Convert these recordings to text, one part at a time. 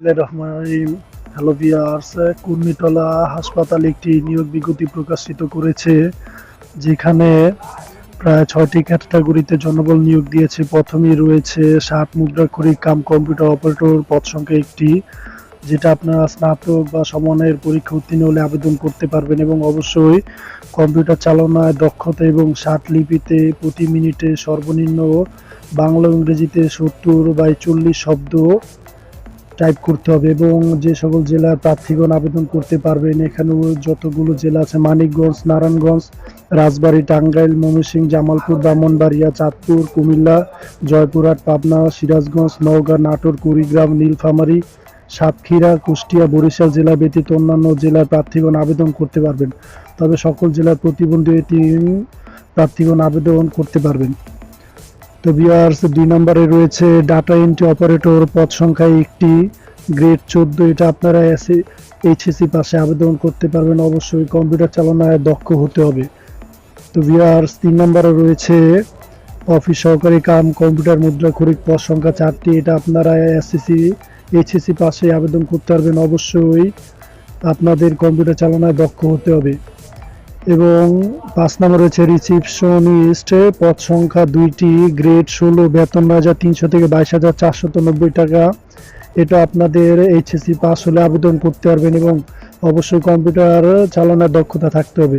Hello viewers Kurmitala হাসপাতাল একটি নিয়োগ বিজ্ঞপ্তি প্রকাশিত করেছে, যেখানে প্রায় ছয়টি ক্যাটাগরিতে জনবল নিয়োগ দিয়েছে। প্রথমেই রয়েছে ষাট মুদ্রাক্ষরিক কাম কম্পিউটার অপারেটর পদ সংখ্যা একটি, যেটা আপনারা স্নাতক বা সমানের পরীক্ষা উত্তীর্ণ হলে আবেদন করতে পারবেন এবং অবশ্যই কম্পিউটার চালনায় দক্ষতা এবং ষাট লিপিতে প্রতি মিনিটে সর্বনিম্ন বাংলা ইংরেজিতে সত্তর বাই চল্লিশ শব্দ টাইপ করতে হবে এবং যে সকল জেলার প্রার্থীগণ আবেদন করতে পারবেন, এখানেও যতগুলো জেলা আছে, মানিকগঞ্জ, নারায়ণগঞ্জ, রাজবাড়ী, টাঙ্গাইল, ময়মনসিংহ, জামালপুর, ব্রাহ্মণবাড়িয়া, চাঁদপুর, কুমিল্লা, জয়পুরহাট, পাবনা, সিরাজগঞ্জ, নওগাঁ, নাটোর, কুড়িগ্রাম, নীলফামারী, সাতক্ষীরা, কুষ্টিয়া, বরিশাল জেলা ব্যতীত অন্যান্য জেলার প্রার্থীগণ আবেদন করতে পারবেন। তবে সকল জেলার প্রতিবন্ধী টিম প্রার্থীগণ আবেদন করতে পারবেন। তো বিয়ার্স দুই নম্বরে রয়েছে ডাটা এন্ট্রি অপারেটর পদ সংখ্যা একটি গ্রেড চোদ্দ, এটা আপনারা এইচএসসি পাশে আবেদন করতে পারবেন। অবশ্যই কম্পিউটার চালনায় দক্ষ হতে হবে। তো বিয়ার্স তিন নম্বরে রয়েছে অফিস সহকারী কাম কম্পিউটার মুদ্রাক্ষরিক পদ সংখ্যা চারটি, এটা আপনারা এসএসসি এইচএসসি পাশে আবেদন করতে পারবেন। অবশ্যই আপনাদের কম্পিউটার চালনায় দক্ষ হতে হবে। এবং পাঁচ নম্বর রয়েছে রিসিপশনিস্ট পদ সংখ্যা দুইটি গ্রেড ষোলো, বেতন হাজার তিনশো থেকে বাইশ হাজার চারশত নব্বই টাকা। এটা আপনাদের এইচএসসি পাস হলে আবেদন করতে পারবেন এবং অবশ্যই কম্পিউটার চালানোর দক্ষতা থাকতে হবে।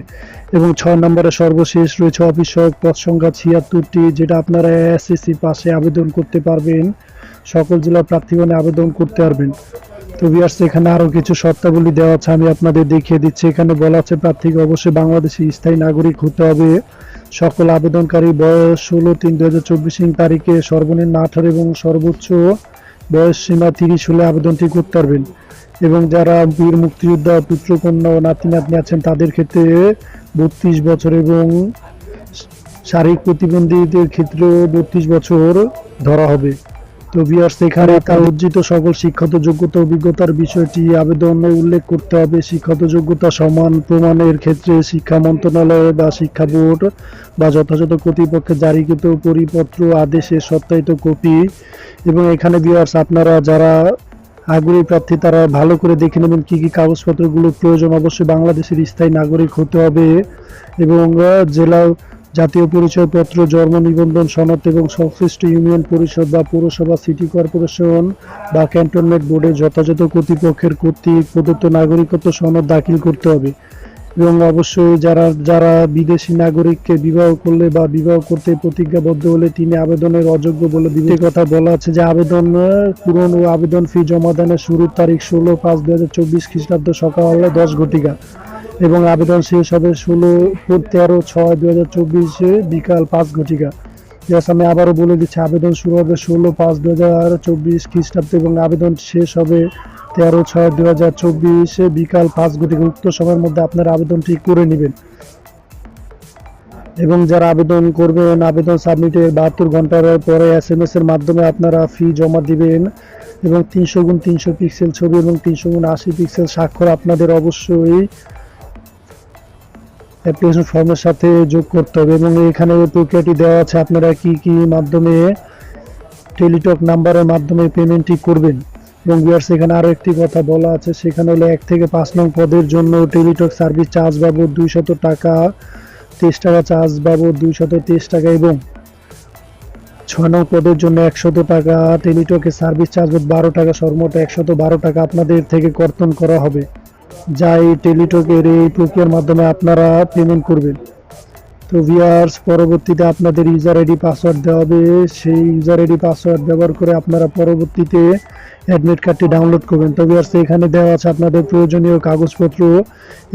এবং ছয় নম্বরে সর্বশেষ রয়েছে অফিস পদ সংখ্যা ছিয়াত্তরটি, যেটা আপনারা এসএসসি পাশে আবেদন করতে পারবেন। সকল জেলার প্রার্থীগণে আবেদন করতে পারবেন। তো বিয়ার্স এখানে আরও কিছু শর্তাবলী দেওয়া আছে, আমি আপনাদের দেখিয়ে দিচ্ছি। এখানে বলা আছে, প্রার্থীকে অবশ্যই বাংলাদেশি স্থায়ী নাগরিক হতে হবে। সকল আবেদনকারী বয়স ষোলো তিন দু হাজার চব্বিশ তারিখে সর্বনিম্ন আঠারো এবং সর্বোচ্চ বয়স সীমা তিরিশ হলে আবেদনটি করতে পারবেন। এবং যারা বীর মুক্তিযোদ্ধা, পুত্রকন্যা ও নাতি নাতনি আছেন, তাদের ক্ষেত্রে বত্রিশ বছর এবং শারীরিক প্রতিবন্ধীদের ক্ষেত্রেও বত্রিশ বছর ধরা হবে। তো বিয়ার্স এখানে তার অর্জিত সকল শিক্ষাগত যোগ্যতা অভিজ্ঞতার বিষয়টি আবেদনে উল্লেখ করতে হবে। শিক্ষাগত যোগ্যতা সমান প্রমাণের ক্ষেত্রে শিক্ষা মন্ত্রণালয় বা শিক্ষা বোর্ড বা যথাযথ কর্তৃপক্ষের জারিকৃত পরিপত্র আদেশের সত্যায়িত কপি এবং এখানে বিয়ার্স আপনারা যারা আগ্রহী প্রার্থী তারা ভালো করে দেখে নেবেন কী কী কাগজপত্রগুলো প্রয়োজন। অবশ্যই বাংলাদেশের স্থায়ী নাগরিক হতে হবে এবং জেলা জাতীয় পরিচয়পত্র, জন্ম নিবন্ধন, সনদ এবং সংশ্লিষ্ট ইউনিয়ন পরিষদ বা পৌরসভা, সিটি কর্পোরেশন বা ক্যান্টনমেন্ট বোর্ডে যথাযথ কর্তৃপক্ষের কর্তৃক প্রদত্ত নাগরিকত্ব সনদ দাখিল করতে হবে। এবং অবশ্যই যারা যারা বিদেশি নাগরিককে বিবাহ করলে বা বিবাহ করতে প্রতিজ্ঞাবদ্ধ হলে তিনি আবেদনের অযোগ্য বলে দিবে। কথা বলা আছে যে আবেদন পূরণ ও আবেদন ফি জমা দানের শুরুর তারিখ ষোলো পাঁচ দু হাজার চব্বিশ খ্রিস্টাব্দ সকাল দশ ঘটিকা। এবং আবেদন শেষ হবে ষোলো তেরো ছয় দু হাজার চব্বিশে বিকাল পাঁচ ঘটিকা। ইয়াস আমি আবারও বলে দিচ্ছি, আবেদন শুরু হবে ষোলো পাঁচ দু হাজার চব্বিশ খ্রিস্টাব্দ এবং আবেদন শেষ হবে তেরো ছয় দু হাজার চব্বিশে বিকাল পাঁচ ঘটিকা। উক্ত সময়ের মধ্যে আপনারা আবেদনটি করে নেবেন। এবং যারা আবেদন করবেন, আবেদন সাবমিটের বাহাত্তর ঘণ্টার পরে এস এম এর মাধ্যমে আপনারা ফি জমা দিবেন এবং তিনশো গুণ তিনশো পিক্সেল ছবি এবং তিনশো গুণ আশি পিক্সেল স্বাক্ষর আপনাদের অবশ্যই অ্যাপ্লিকেশন ফর্মের সাথে যোগ করতে হবে এবং এখানে প্রক্রিয়াটি দেওয়া আছে, আপনারা কি কি মাধ্যমে টেলিটক নাম্বারের মাধ্যমে পেমেন্টটি করবেন? এবং বিয়ার্স এখানে আরও একটি কথা বলা আছে, সেখানে হলো এক থেকে পাঁচ নং পদের জন্য টেলিটক সার্ভিস চার্জ বাবদ দুইশত টাকা, তেইশ টাকা চার্জ বাবদ দুইশত তেইশ টাকা এবং ছয় নং পদের জন্য একশত টাকা টেলিটকের সার্ভিস চার্জ বারো টাকা, সর্বমোট একশত বারো টাকা আপনাদের থেকে কর্তন করা হবে। যা এই টেলিটকের এই প্রক্রিয়ার মাধ্যমে আপনারা পেমেন্ট করবেন। তো ভিয়ার্স পরবর্তীতে আপনাদের ইউজার আইডি পাসওয়ার্ড দেওয়া হবে। সেই ইউজার আইডি পাসওয়ার্ড ব্যবহার করে আপনারা পরবর্তীতে অ্যাডমিট কার্ডটি ডাউনলোড করবেন। তো ভিয়ার্স এখানে দেওয়া আছে আপনাদের প্রয়োজনীয় কাগজপত্র।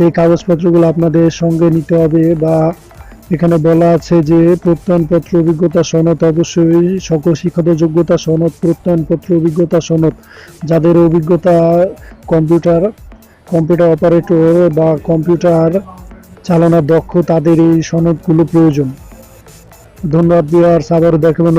এই কাগজপত্রগুলো আপনাদের সঙ্গে নিতে হবে বা এখানে বলা আছে যে প্রত্যয়নপত্র, অভিজ্ঞতা সনদ, অবশ্যই সকল শিক্ষাগত যোগ্যতা সনদ, প্রত্যয়নপত্র, অভিজ্ঞতা সনদ। যাদের অভিজ্ঞতা কম্পিউটার কম্পিউটার অপারেটর বা কম্পিউটার চালানোর দক্ষ তাদের এই সনদগুলো প্রয়োজন। ধন্যবাদ আর সাবার দেখাবেন